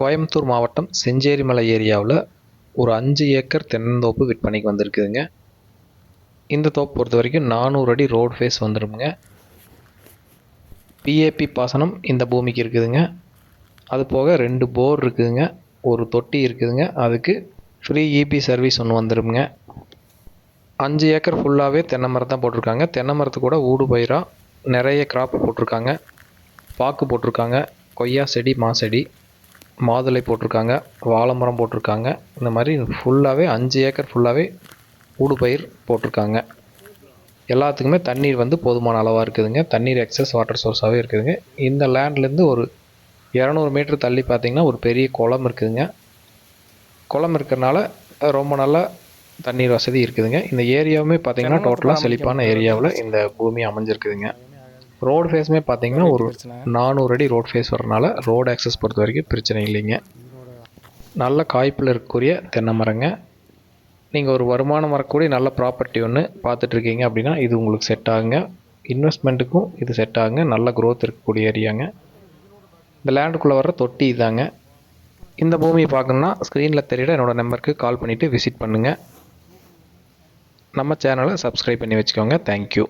கோயம்புத்தூர் மாவட்டம் செஞ்சேரிமலை ஏரியாவில் ஒரு அஞ்சு ஏக்கர் தென்னந்தோப்பு விற்பனைக்கு வந்திருக்குதுங்க. இந்த தோப்பு பொறுத்த வரைக்கும் நானூறு அடி ரோடு ஃபேஸ் வந்துடுங்க பிஏபி பாசனம் இந்த பூமிக்கு இருக்குதுங்க. அது போக ரெண்டு போர் இருக்குதுங்க. ஒரு தொட்டி இருக்குதுங்க. அதுக்கு ஃப்ரீ இபி சர்வீஸ் ஒன்று வந்துடுங்க அஞ்சு ஏக்கர் ஃபுல்லாகவே தென்னை மரம் தான் போட்டிருக்காங்க. தென்னை மரத்து கூட ஊடு பயிராக நிறைய கிராப் போட்டிருக்காங்க. பாக்கு போட்டிருக்காங்க. கொய்யா செடி மா செடி மாதுளை போட்டிருக்காங்க வாழை மரம் போட்டிருக்காங்க. இந்த மாதிரி ஃபுல்லாகவே அஞ்சு ஏக்கர் ஃபுல்லாகவே ஊடுபயிர் போட்டிருக்காங்க. எல்லாத்துக்குமே தண்ணீர் வந்து போதுமான அளவாக இருக்குதுங்க. தண்ணீர் எக்ஸஸ் வாட்டர் சோர்ஸாகவே இருக்குதுங்க. இந்த லேண்ட்லேருந்து ஒரு இரநூறு மீட்டர் தள்ளி பார்த்தீங்கன்னா ஒரு பெரிய குளம் இருக்குதுங்க. குளம் இருக்கிறனால ரொம்ப நல்லா தண்ணீர் வசதி இருக்குதுங்க. இந்த ஏரியாவுமே பார்த்தீங்கன்னா டோட்டலாக செழிப்பான ஏரியாவில் இந்த பூமி அமைஞ்சிருக்குதுங்க. ரோடு ஃபேஸுமே பார்த்தீங்கன்னா ஒரு நானூறு அடி ரோட் ஃபேஸ் வரனால ரோடு ஆக்சஸ் பொறுத்த வரைக்கும் பிரச்சனை இல்லைங்க. நல்ல காய்ப்பில் இருக்கக்கூடிய தென்னை மரங்க. நீங்கள் ஒரு வருமானம் வரக்கூடிய நல்ல ப்ராப்பர்ட்டி ஒன்று பார்த்துட்ருக்கீங்க அப்படின்னா இது உங்களுக்கு செட் ஆகுங்க. இன்வெஸ்ட்மெண்ட்டுக்கும் இது செட் ஆகுங்க. நல்ல growth இருக்கக்கூடிய ஏரியாங்க இந்த லேண்டுக்குள்ளே வர்ற தொட்டி இதாங்க. இந்த பூமியை பார்க்கணுன்னா ஸ்க்ரீனில் தெரியிற என்னோடய நம்பருக்கு கால் பண்ணிவிட்டு விசிட் பண்ணுங்கள் நம்ம சேனலை சப்ஸ்கிரைப் பண்ணி வச்சுக்கோங்க. தேங்க்யூ